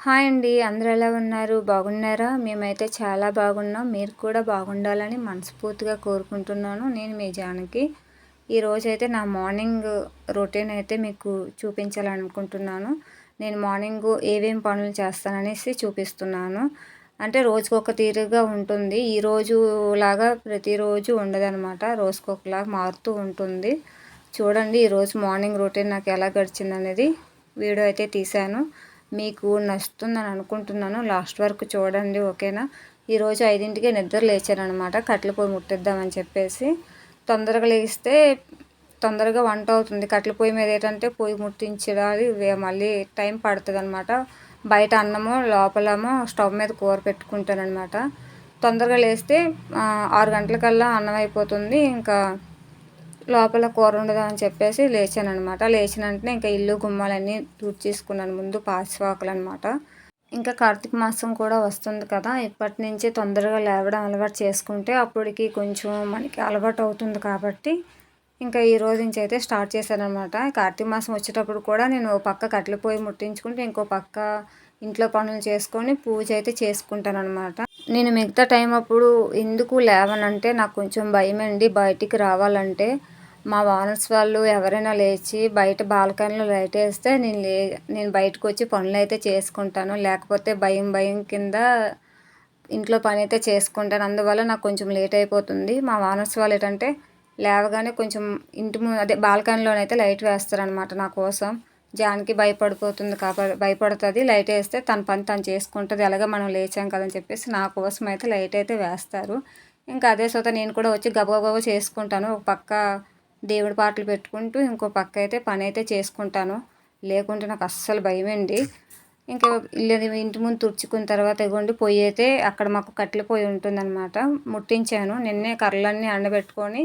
Hi అండి అందరూ ఎలా ఉన్నారు? బాగున్నారా? మేమైతే చాలా బాగున్నాం. మీరు కూడా బాగుండాలని మనస్ఫూర్తిగా కోరుకుంటున్నాను. నేను మీ జానకి. ఈరోజు అయితే నా మార్నింగ్ రొటీన్ అయితే మీకు చూపించాలనుకుంటున్నాను. నేను మార్నింగ్ ఏమేం పనులు చేస్తాననేసి చూపిస్తున్నాను. అంటే రోజుకు ఒక తీరుగా ఉంటుంది. ఈరోజు లాగా ప్రతిరోజు ఉండదనమాట రోజుకొకలాగా మారుతూ ఉంటుంది. చూడండి ఈరోజు మార్నింగ్ రొటీన్ నాకు ఎలా గడిచింది అనేది వీడియో అయితే తీశాను. మీకు నచ్చుతుందని అనుకుంటున్నాను. లాస్ట్ వరకు చూడండి ఓకేనా? ఈరోజు ఐదింటికే నిద్ర లేచాను అనమాట కట్టెల పొయ్యి ముట్టిద్దామని చెప్పేసి తొందరగా లేస్తే తొందరగా వంట అవుతుంది. కట్టెల పొయ్యి మీద ఏంటంటే పొయ్యి ముట్టించడాలి మళ్ళీ టైం పడుతుంది అనమాట బయట అన్నము లోపలమో స్టవ్ మీద కూర పెట్టుకుంటాను అనమాట తొందరగా లేస్తే ఆరు గంటలకల్లా అన్నం అయిపోతుంది. ఇంకా లోపల కూర ఉండదు అని చెప్పేసి లేచాను అనమాట లేచిన వెంటనే ఇంకా ఇల్లు గుమ్మాలన్నీ తుడిచేసుకున్నాను. ముందు పాసివాకులు అనమాట ఇంకా కార్తీక మాసం కూడా వస్తుంది కదా. ఇప్పటి నుంచి తొందరగా లేవడం అలవాటు చేసుకుంటే అప్పటికి కొంచెం మనకి అలవాటు అవుతుంది కాబట్టి ఇంకా ఈ రోజు నుంచి అయితే స్టార్ట్ చేశానమాట కార్తీక మాసం వచ్చేటప్పుడు కూడా నేను పక్క కట్టెల పోయి ముట్టించుకుంటే ఇంకో పక్క ఇంట్లో పనులు చేసుకొని పూజ అయితే చేసుకుంటాను అనమాట నేను మిగతా టైం అప్పుడు ఎందుకు లేవనంటే నాకు కొంచెం భయం అండి బయటికి రావాలంటే. మా ఓనర్స్ వాళ్ళు ఎవరైనా లేచి బయట బాల్కనీలో లైట్ వేస్తే నేను లే నేను బయటకు వచ్చి పనులు అయితే చేసుకుంటాను. లేకపోతే భయం భయం కింద ఇంట్లో పని అయితే చేసుకుంటాను. అందువల్ల నాకు కొంచెం లేట్ అయిపోతుంది. మా ఓనర్స్ వాళ్ళు ఏంటంటే లేవగానే కొంచెం ఇంటి ముందు అదే బాల్కనీలోనైతే లైట్ వేస్తారనమాట నా కోసం. జానికి భయపడిపోతుంది కాబట్టి భయపడుతుంది. లైట్ వేస్తే తన పని తను చేసుకుంటుంది. ఎలాగ మనం లేచాం కదని చెప్పేసి నా కోసం అయితే లైట్ అయితే వేస్తారు. ఇంకా అదే సొత నేను కూడా వచ్చి గబగబ చేసుకుంటాను. ఒక పక్క దేవుడి పాటలు పెట్టుకుంటూ ఇంకో పక్క అయితే పని అయితే చేసుకుంటాను. లేకుంటే నాకు అస్సలు భయమండి ఇంకా ఇల్లు ఇంటి ముందు తుడుచుకున్న తర్వాత ఇవ్వండి పొయ్యి అయితే అక్కడ మాకు కట్టెల పొయ్యి ఉంటుందన్నమాట. ముట్టించాను. నిన్నే కర్రలన్నీ ఎండబెట్టుకొని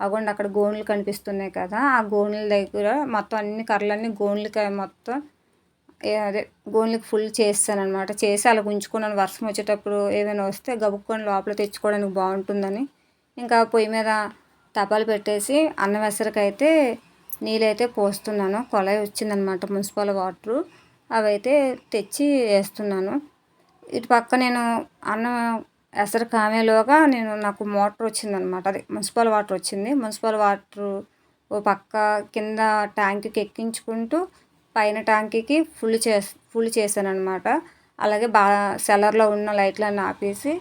అగోండి అక్కడ గోన్లు కనిపిస్తున్నాయి కదా ఆ గోన్ల దగ్గర మొత్తం అన్ని కర్రలన్నీ గోన్లకి మొత్తం అదే గోన్లకి ఫుల్ చేస్తాను అనమాట చేసి అలా ఉంచుకున్నాను వర్షం వచ్చేటప్పుడు ఏమైనా వస్తే గబుక్కొని లోపల తెచ్చుకోవడానికి బాగుంటుందని. ఇంకా పొయ్యి మీద తపాలు పెట్టేసి అన్నం వెసరకైతే నీళ్ళైతే పోస్తున్నాను. కొలాయి వచ్చిందనమాట మున్సిపల్ వాటరు. అవైతే తెచ్చి వేస్తున్నాను. ఇటు పక్క నేను అన్నం ఎసరు కామేలోగా నేను నాకు మోటార్ వచ్చిందనమాట. అది మున్సిపల్ వాటర్ వచ్చింది. మున్సిపల్ వాటర్ ఓ పక్క కింద ట్యాంక్కి ఎక్కించుకుంటూ పైన ట్యాంకీకి ఫుల్ చేసి ఫుల్ చేశాను అనమాట అలాగే బాగా సెలర్లో ఉన్న లైట్లన్నీ ఆపేసి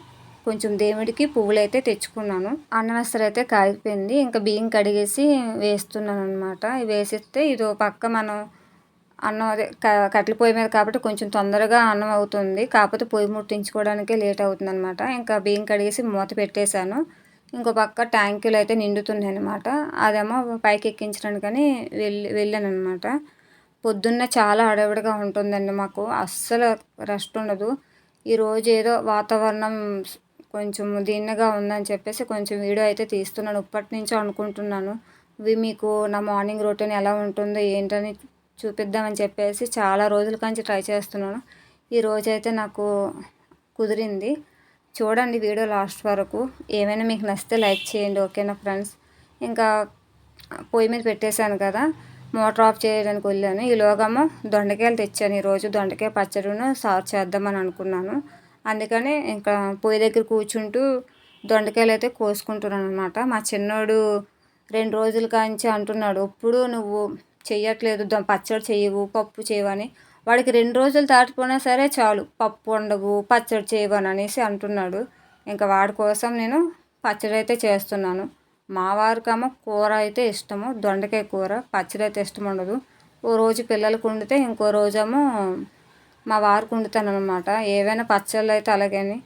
కొంచెం దేవుడికి పువ్వులు అయితే తెచ్చుకున్నాను. అన్నవసర అయితే కాగిపోయింది. ఇంకా బియ్యం కడిగేసి వేస్తున్నాను అనమాట వేసిస్తే ఇది పక్క మనం అన్నం అదే కట్టెల పొయ్యి మీద కాబట్టి కొంచెం తొందరగా అన్నం అవుతుంది. కాకపోతే పొయ్యి ముట్టించుకోవడానికే లేట్ అవుతుంది అనమాట ఇంకా బియ్యం కడిగేసి మూత పెట్టేశాను. ఇంకో పక్క ట్యాంకులు అయితే నిండుతున్నాయి అనమాట అదేమో పైకి ఎక్కించడానికని వెళ్ళి వెళ్ళాను అనమాట పొద్దున్న చాలా అడవిడిగా ఉంటుందండి మాకు. అస్సలు రెస్ట్ ఉండదు. ఈరోజు ఏదో వాతావరణం కొంచెం దీన్నగా ఉందని చెప్పేసి కొంచెం వీడియో అయితే తీస్తున్నాను. ఇప్పటి నుంచో అనుకుంటున్నాను. ఇవి మీకు నా మార్నింగ్ రొటీన్ ఎలా ఉంటుందో ఏంటని చూపిద్దామని చెప్పేసి చాలా రోజుల నుంచి ట్రై చేస్తున్నాను. ఈ రోజైతే నాకు కుదిరింది. చూడండి వీడియో లాస్ట్ వరకు. ఏమైనా మీకు నచ్చితే లైక్ చేయండి ఓకేనా ఫ్రెండ్స్? ఇంకా పొయ్యి మీద పెట్టేశాను కదా. మోటార్ ఆఫ్ చేయడానికి వెళ్ళాను. ఈలోగమో దొండకాయలు తెచ్చాను. ఈరోజు దొండకాయ పచ్చడిను సార్ చేద్దామని అనుకున్నాను. అందుకని ఇంకా పొయ్యి దగ్గర కూర్చుంటూ దొండకాయలు అయితే కోసుకుంటున్నాను అనమాట మా చిన్నోడు రెండు రోజుల కాంచి అంటున్నాడు ఎప్పుడు నువ్వు చెయ్యట్లేదు పచ్చడి చేయవు పప్పు చేయవని వాడికి రెండు రోజులు దాటిపోయినా సరే చాలు పప్పు వండవు పచ్చడి చేయవని అనేసి అంటున్నాడు. ఇంకా వాడి కోసం నేను పచ్చడి అయితే చేస్తున్నాను. మా వారికేమో కూర అయితే ఇష్టము దొండకాయ కూర పచ్చడి అయితే ఇష్టం ఉండదు. ఓ రోజు పిల్లలకు వండితే ఇంకో రోజేమో మా వారికి వండుతాను అనమాట ఏవైనా పచ్చళ్ళు అయితే అలాగని.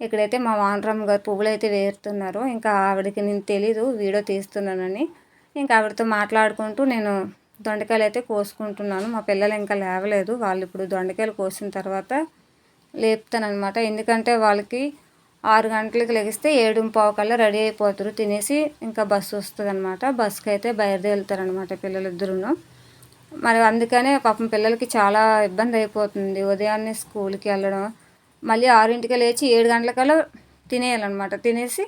ఇక్కడైతే మా వానరామ్ గారు పువ్వులు అయితే వేరుతున్నారు. ఇంకా ఆవిడకి నేను తెలీదు వీడియో తీస్తున్నానని. ఇంకా ఆవిడతో మాట్లాడుకుంటూ నేను దొండకాయలు అయితే కోసుకుంటున్నాను. మా పిల్లలు ఇంకా లేవలేదు. వాళ్ళు ఇప్పుడు దొండకాయలు కోసిన తర్వాత లేపుతానమాట ఎందుకంటే వాళ్ళకి ఆరు గంటలకు లెగిస్తే ఏడు పావు కల్లా రెడీ అయిపోతారు. తినేసి ఇంకా బస్సు వస్తుంది అనమాట బస్కి అయితే బయలుదేరుతారనమాట పిల్లలిద్దరును మరి అందుకనే పాపం పిల్లలకి చాలా ఇబ్బంది అయిపోతుంది. ఉదయాన్నే స్కూల్కి వెళ్ళడం మళ్ళీ ఆరింటికి లేచి ఏడు గంటలకల్లా తినేయాలన్నమాట. తినేసి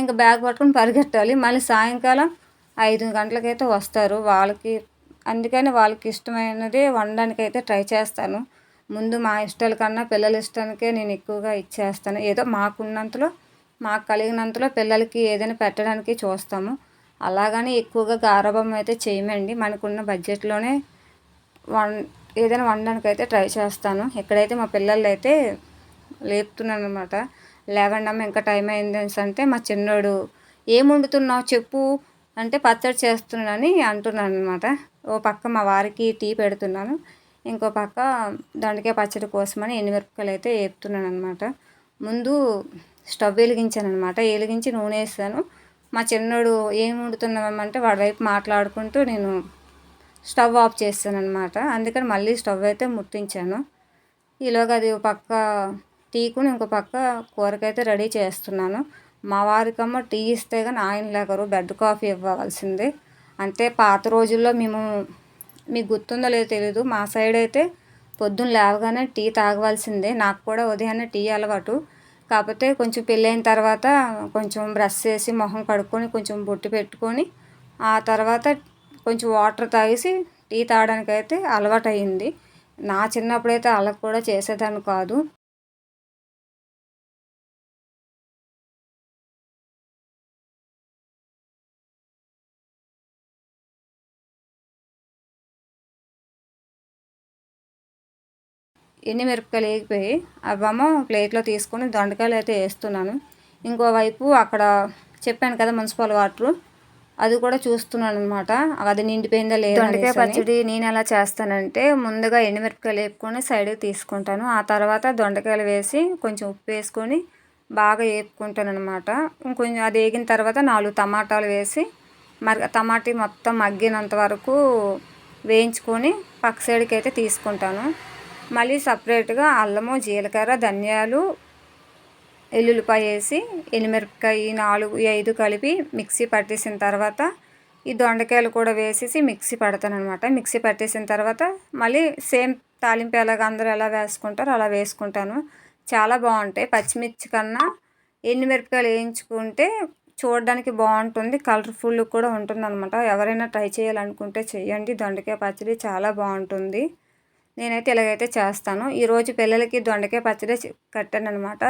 ఇంకా బ్యాగ్ పట్టుకొని పరిగెట్టాలి. మళ్ళీ సాయంకాలం ఐదు గంటలకైతే వస్తారు. వాళ్ళకి అందుకని వాళ్ళకి ఇష్టమైనది వండడానికి అయితే ట్రై చేస్తాను. ముందు మా ఇష్టాల కన్నా పిల్లల ఇష్టానికే నేను ఎక్కువగా ఇచ్చేస్తాను. ఏదో మాకున్నంతలో మాకు కలిగినంతలో పిల్లలకి ఏదైనా పెట్టడానికి చూస్తాము. అలాగని ఎక్కువగా గారాభం అయితే చేయమండి. మనకున్న బడ్జెట్లోనే వన్ ఏదైనా వండడానికి అయితే ట్రై చేస్తాను. ఇక్కడైతే మా పిల్లలు అయితే లేపుతున్నాను అనమాట లేవండమ్మ ఇంకా టైం అయింది అంటే మా చిన్నోడు ఏం వండుతున్నావు చెప్పు అంటే పచ్చడి చేస్తున్నానని అంటున్నాను అనమాట ఓ పక్క మా వారికి టీ పెడుతున్నాను. ఇంకో పక్క దొండకాయ పచ్చడి కోసమని ఎండుమిరపకాయలు అయితే వేపుతున్నాను అనమాట ముందు స్టవ్ వెలిగించాను అనమాట వెలిగించి నూనె వేస్తాను. మా చిన్నోడు ఏం వండుతున్నామంటే వాడి వైపు మాట్లాడుకుంటూ నేను స్టవ్ ఆఫ్ చేస్తాను అనమాట అందుకని మళ్ళీ స్టవ్ అయితే ముట్టించాను. ఈలోగా అది ఒక పక్క టీకుని ఇంకో పక్క కూరకైతే రెడీ చేస్తున్నాను. మా వారికమ్మ టీ ఇస్తే కానీ ఆయన లేకరు బెడ్ కాఫీ ఇవ్వవలసిందే. అంటే పాత రోజుల్లో మేము మీకు గుర్తుందో లేదో తెలీదు మా సైడ్ అయితే పొద్దున్న లేవగానే టీ తాగవలసిందే. నాకు కూడా ఉదయాన్నే టీ అలవాటు. కాకపోతే కొంచెం పెళ్ళైన తర్వాత కొంచెం బ్రష్ చేసి మొహం కడుక్కొని కొంచెం బొట్టు పెట్టుకొని ఆ తర్వాత కొంచెం వాటర్ తాగేసి టీ తాగడానికి అయితే అలవాటు అయింది నా చిన్నప్పుడైతే అలా కూడా చేసేదాన్ని కాదు. మిరపకాయలు వేగిపోయి అవేమో ప్లేట్లో తీసుకొని దొండకాయలు అయితే వేస్తున్నాను. ఇంకోవైపు అక్కడ చెప్పాను కదా మున్సిపల్ వాటర్ అది కూడా చూస్తున్నాను అనమాట అది నిండిపోయిందా లేదా దొండకాయ పచ్చడి నేను ఎలా చేస్తానంటే ముందుగా ఎండుమిరపకాయలు వేపుకొని సైడ్కి తీసుకుంటాను. ఆ తర్వాత దొండకాయలు వేసి కొంచెం ఉప్పు వేసుకొని బాగా వేపుకుంటాను అనమాట ఇంకొంచెం అది వేగిన తర్వాత నాలుగు టమాటాలు వేసి మరి టమాటీ మొత్తం మగ్గినంత వరకు వేయించుకొని పక్క సైడ్కి అయితే తీసుకుంటాను. మళ్ళీ సపరేట్గా అల్లము జీలకర్ర ధనియాలు ఎల్లుల్లిపాయ వేసి ఎనిమిరపకాయ నాలుగు ఐదు కలిపి మిక్సీ పట్టేసిన తర్వాత ఈ దొండకాయలు కూడా వేసేసి మిక్సీ పడతాను మిక్సీ పట్టేసిన తర్వాత మళ్ళీ సేమ్ తాలింపు ఎలాగ అందరూ ఎలా వేసుకుంటారో అలా వేసుకుంటాను. చాలా బాగుంటాయి. పచ్చిమిర్చి కన్నా మిరపకాయలు వేయించుకుంటే చూడడానికి బాగుంటుంది. కలర్ఫుల్ కూడా ఉంటుంది అనమాట ఎవరైనా ట్రై చేయాలనుకుంటే చేయండి. దొండకాయ పచ్చడి చాలా బాగుంటుంది. నేనైతే ఇలాగైతే చేస్తాను. ఈరోజు పిల్లలకి దొండకాయ పచ్చడి కట్టాను అనమాట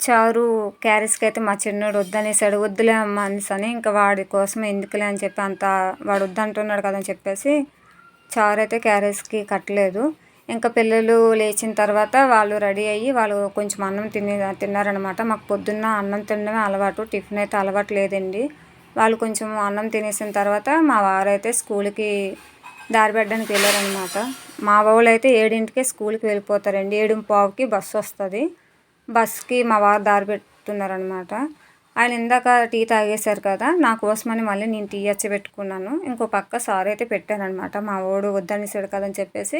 చారు క్యారెట్స్కి అయితే మా చిన్నోడు వద్దనేసాడు. వద్దులే అమ్మ అనేసని ఇంకా వాడి కోసం ఎందుకులే అని చెప్పి అంత వాడు వద్దంటున్నాడు కదా అని చెప్పేసి చారు అయితే క్యారెట్స్కి కట్టలేదు. ఇంకా పిల్లలు లేచిన తర్వాత వాళ్ళు రెడీ అయ్యి వాళ్ళు కొంచెం అన్నం తిని తిన్నారనమాట మాకు పొద్దున్న అన్నం తినడమే అలవాటు టిఫిన్ అయితే అలవాటు లేదండి. వాళ్ళు కొంచెం అన్నం తినేసిన తర్వాత మా వారైతే స్కూల్కి దారి పెట్టడానికి వెళ్ళారనమాట మా వాళ్ళు అయితే ఏడింటికే స్కూల్కి వెళ్ళిపోతారండి. ఏడు పావుకి బస్సు వస్తుంది. బస్కి మా వారు దారి పెట్టుతున్నారనమాట ఆయన ఇందాక టీ తాగేశారు కదా నా కోసమని మళ్ళీ నేను టీ వచ్చి పెట్టుకున్నాను. ఇంకో పక్క సారు అయితే పెట్టానమాట మా వాడు వద్దనిసాడు కదని చెప్పేసి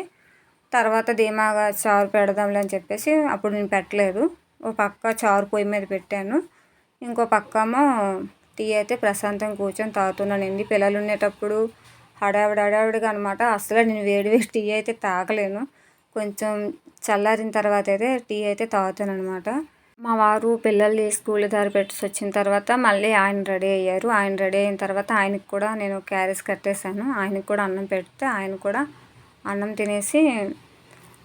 తర్వాత ధీమాగా చారు పెడదాంలే అని చెప్పేసి అప్పుడు నేను పెట్టలేదు. ఓ పక్క చారు పొయ్యి మీద పెట్టాను. ఇంకో పక్కమో టీ అయితే ప్రశాంతంగా కూర్చొని తాగుతున్నానండి పిల్లలు ఉండేటప్పుడు హడావిడి హడావిడిగా అనమాట అసలు నేను వేడి వేడి టీ అయితే తాగలేను. కొంచెం చల్లారిన తర్వాత అయితే టీ అయితే తాగుతాను అనమాట మా వారు పిల్లల్ని స్కూల్ దారి పెట్టి వచ్చిన తర్వాత మళ్ళీ ఆయన రెడీ అయ్యారు. ఆయన రెడీ అయిన తర్వాత ఆయనకి కూడా నేను క్యారేజ్ కట్టేశాను. ఆయనకి కూడా అన్నం పెడితే ఆయన కూడా అన్నం తినేసి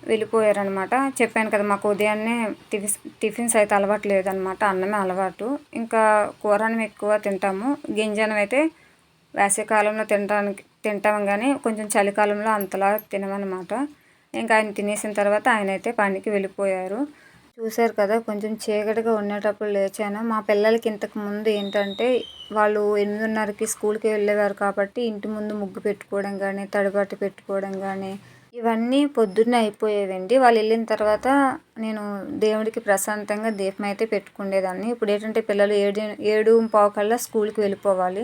వెళ్ళిపోయారనమాట చెప్పాను కదా మాకు ఉదయాన్నే టిఫిన్స్ టిఫిన్స్ అయితే అలవాటు లేదనమాట అన్నమే అలవాటు. ఇంకా కూరనం ఎక్కువ తింటాము. గింజనం అయితే వేసవికాలంలో తినడానికి తింటాం కానీ కొంచెం చలికాలంలో అంతలా తినమన్నమాట. ఇంకా ఆయన తినేసిన తర్వాత ఆయన అయితే పనికి వెళ్ళిపోయారు. చూశారు కదా కొంచెం చీకటిగా ఉండేటప్పుడు లేచాను. మా పిల్లలకి ఇంతకు ముందు ఏంటంటే వాళ్ళు ఎనిమిదిన్నరకి స్కూల్కి వెళ్ళేవారు కాబట్టి ఇంటి ముందు ముగ్గు పెట్టుకోవడం కానీ తడిబాటు పెట్టుకోవడం కానీ ఇవన్నీ పొద్దున్నే అయిపోయేవండి. వాళ్ళు వెళ్ళిన తర్వాత నేను దేవుడికి ప్రశాంతంగా దీపం అయితే పెట్టుకునేదాన్ని ఇప్పుడు ఏంటంటే పిల్లలు ఏడు ఏడు పావు కల్లా స్కూల్కి వెళ్ళిపోవాలి.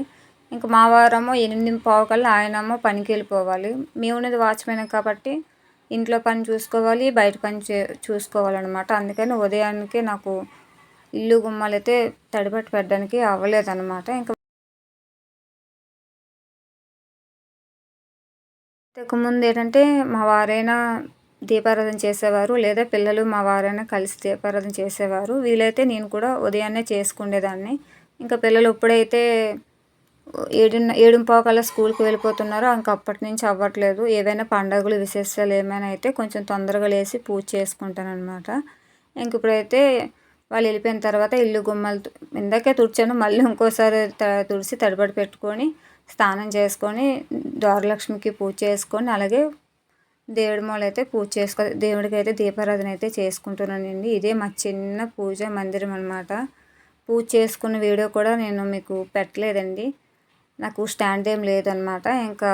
ఇంకా మా వారమో ఎనిమిది పావుకల్లా ఆయనమో పనికి వెళ్ళిపోవాలి మేము ఉన్నది వాచ్మెన్ కాబట్టి ఇంట్లో పని చూసుకోవాలి బయట పని చే చూసుకోవాలన్నమాట. అందుకని ఉదయాన్నే నాకు ఇల్లు గుమ్మలైతే తడిపెట్టి పెట్టడానికి అవ్వలేదన్నమాట. ఇంకా ఇంతకుముందు ఏంటంటే మా వారైనా దీపారాధన చేసేవారు లేదా పిల్లలు మా వారైనా కలిసి దీపారాధన చేసేవారు. వీలైతే నేను కూడా ఉదయాన్నే చేసుకునేదాన్ని. ఇంకా పిల్లలు ఎప్పుడైతే ఏడున్న ఏడు కల్లా స్కూల్కి వెళ్ళిపోతున్నారో ఇంక అప్పటి నుంచి అవ్వట్లేదు. ఏవైనా పండుగలు విశేషాలు ఏమైనా అయితే కొంచెం తొందరగా లేచి పూజ చేసుకుంటాను అనమాట ఇంక ఇప్పుడైతే వాళ్ళు వెళ్ళిపోయిన తర్వాత ఇల్లు గుమ్మలు ఇందాకే తుడిచాను మళ్ళీ ఇంకోసారి తుడిసి తడిబడి పెట్టుకొని స్నానం చేసుకొని ద్వారలక్ష్మికి పూజ చేసుకొని అలాగే దేవుడి మూల అయితే పూజ చేసుకో దేవుడికి అయితే దీపారాధన అయితే చేసుకుంటున్నానండి. ఇదే మా చిన్న పూజ మందిరం అనమాట పూజ చేసుకున్న వీడియో కూడా నేను మీకు పెట్టలేదండి. నాకు స్టాండ్ ఏం లేదనమాట ఇంకా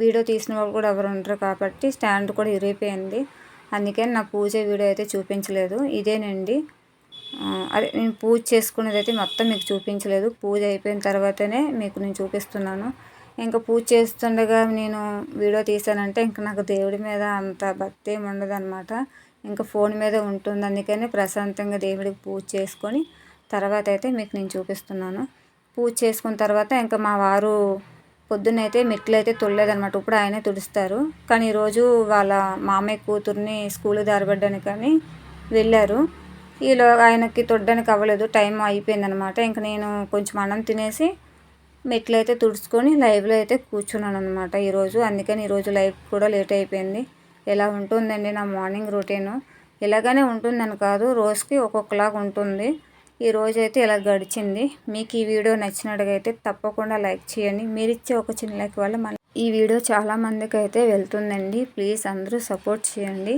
వీడియో తీసిన వాళ్ళు కూడా ఎవరు ఉండరు కాబట్టి స్టాండ్ కూడా ఇరిగిపోయింది. అందుకని నా పూజ వీడియో అయితే చూపించలేదు. ఇదేనండి. అదే నేను పూజ చేసుకునేది అయితే మొత్తం మీకు చూపించలేదు. పూజ అయిపోయిన తర్వాతనే మీకు నేను చూపిస్తున్నాను. ఇంకా పూజ చేస్తుండగా నేను వీడియో తీసానంటే ఇంకా నాకు దేవుడి మీద అంత భక్తి ఏమి ఉండదు అనమాట ఇంకా ఫోన్ మీద ఉంటుంది. అందుకని ప్రశాంతంగా దేవుడికి పూజ చేసుకొని తర్వాత అయితే మీకు నేను చూపిస్తున్నాను. పూజ చేసుకున్న తర్వాత ఇంకా మా వారు పొద్దున్నైతే మెట్లు అయితే తొలేదనమాట ఇప్పుడు ఆయనే తుడుస్తారు. కానీ ఈరోజు వాళ్ళ మామయ్య కూతుర్ని స్కూల్ దారిపడ్డానికి కానీ వెళ్ళారు. ఈలో ఆయనకి తొడ్డానికి అవ్వలేదు. టైం అయిపోయిందనమాట ఇంక నేను కొంచెం అన్నం తినేసి మెట్లు అయితే తుడుచుకొని లైవ్లో అయితే కూర్చున్నాను అనమాట ఈరోజు. అందుకని ఈరోజు లైవ్ కూడా లేట్ అయిపోయింది. ఎలా ఉంటుందండి నా మార్నింగ్ రొటీను? ఇలాగనే ఉంటుందని కాదు. రోజుకి ఒక్కొక్కలాగా ఉంటుంది. ఈ రోజు అయితే ఇలా గడిచింది. మీకు ఈ వీడియో నచ్చినట్టుగైతే తప్పకుండా లైక్ చేయండి. మీరు ఇచ్చే ఒక చిన్న లైక్ వల్ల మన ఈ వీడియో చాలా మందికి అయితే వెళ్తుందండి. ప్లీజ్ అందరూ సపోర్ట్ చేయండి.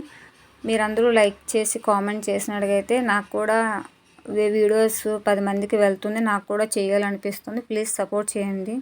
మీరందరూ లైక్ చేసి కామెంట్ చేసినట్టుగైతే నాకు కూడా వీడియోస్ పది మందికి వెళ్తుంది. నాకు కూడా చేయాలనిపిస్తుంది. ప్లీజ్ సపోర్ట్ చేయండి.